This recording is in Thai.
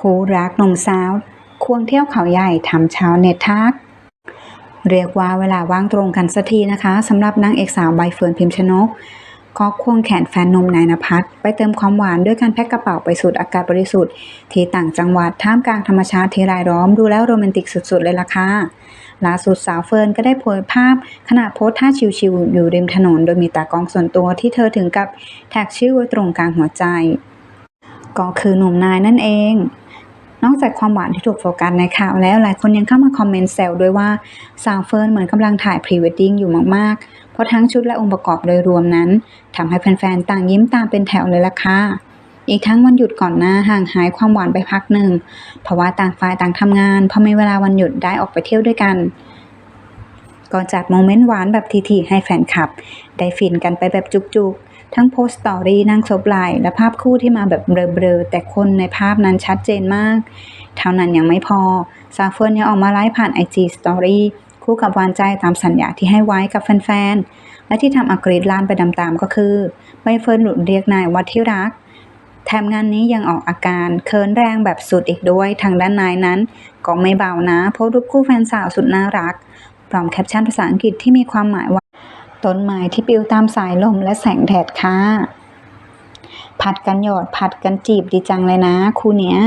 คู่รักหนุ่มสาว ควงเที่ยวเขาใหญ่ทำชาวเน็ตทัก เรียกว่าเวลาว่างตรงกันสักทีนะคะสำหรับนางเอกสาวใบเฟิร์นพิมชนกก็ควงแขนแฟนนมนายนภัสไปเติมความหวานด้วยการแพ็คกระเป๋าไปสูดอากาศบริสุทธิ์ที่ต่างจังหวัดท่ามกลางธรรมชาติที่รายล้อมดูแล้วโรแมนติกสุดๆเลยล่ะค่ะล่าสุดสาวเฟิร์นก็ได้โพสภาพขณะโพสท่าชิวๆอยู่ริมถนน โดยมีตากล้องส่วนตัวที่เธอถึงกับแท็กชื่อไว้ตรงกลางหัวใจ ก็คือหนุ่มนายนั่นเอง นอกจากความหวานที่ถูกโฟกัสในข่าวแล้วหลายคนยังเข้ามาคอมเมนต์แซวด้วยว่าสาวเฟิร์นเหมือนกำลังถ่ายพรีเวดดิ้งอยู่มากๆ เพราะทั้งชุดและองค์ประกอบโดยรวมนั้นทำให้แฟนๆต่างยิ้มตามเป็นแถวเลยล่ะค่ะอีกทั้งวันหยุดก่อนหน้าห่างหายความหวานไปพักหนึ่ง เพราะว่าต่างฝ่ายต่างทำงานพอมีเวลาวันหยุดได้ออกไปเที่ยวด้วยกัน ก็จัดโมเมนต์หวานแบบทีๆให้แฟนคลับ ได้ฟินกันไปแบบจุกๆ ทั้งโพสต์สตอรี่นั่งซบไหลและภาพคู่ที่มาแบบเบลอๆ แต่คนในภาพนั้นชัดเจนมาก เท่านั้นยังไม่พอ ซาเฟิร์นยังออกมาไลฟ์ผ่าน IG Story คู่กับวานใจตามสัญญาที่ให้ไว้กับแฟนๆ และที่ทำอักรีดล้านไปตามๆก็คือใบเฟิร์นหลุดเรียกนายว่าที่รัก แถมงานนี้ยังออกอาการเคินแรงแบบสุดอีกด้วยทางด้านนายนั้นก็ไม่เบานะโพสรูปคู่แฟนสาวสุดน่ารักพร้อมแคปชั่นภาษาอังกฤษที่มีความหมายว่า ต้นไม้ที่ปลิวตามสายลมและแสงแดดค่ะผัดกันหยอดผัดกันจีบดีจังเลยนะคู่เนี้ย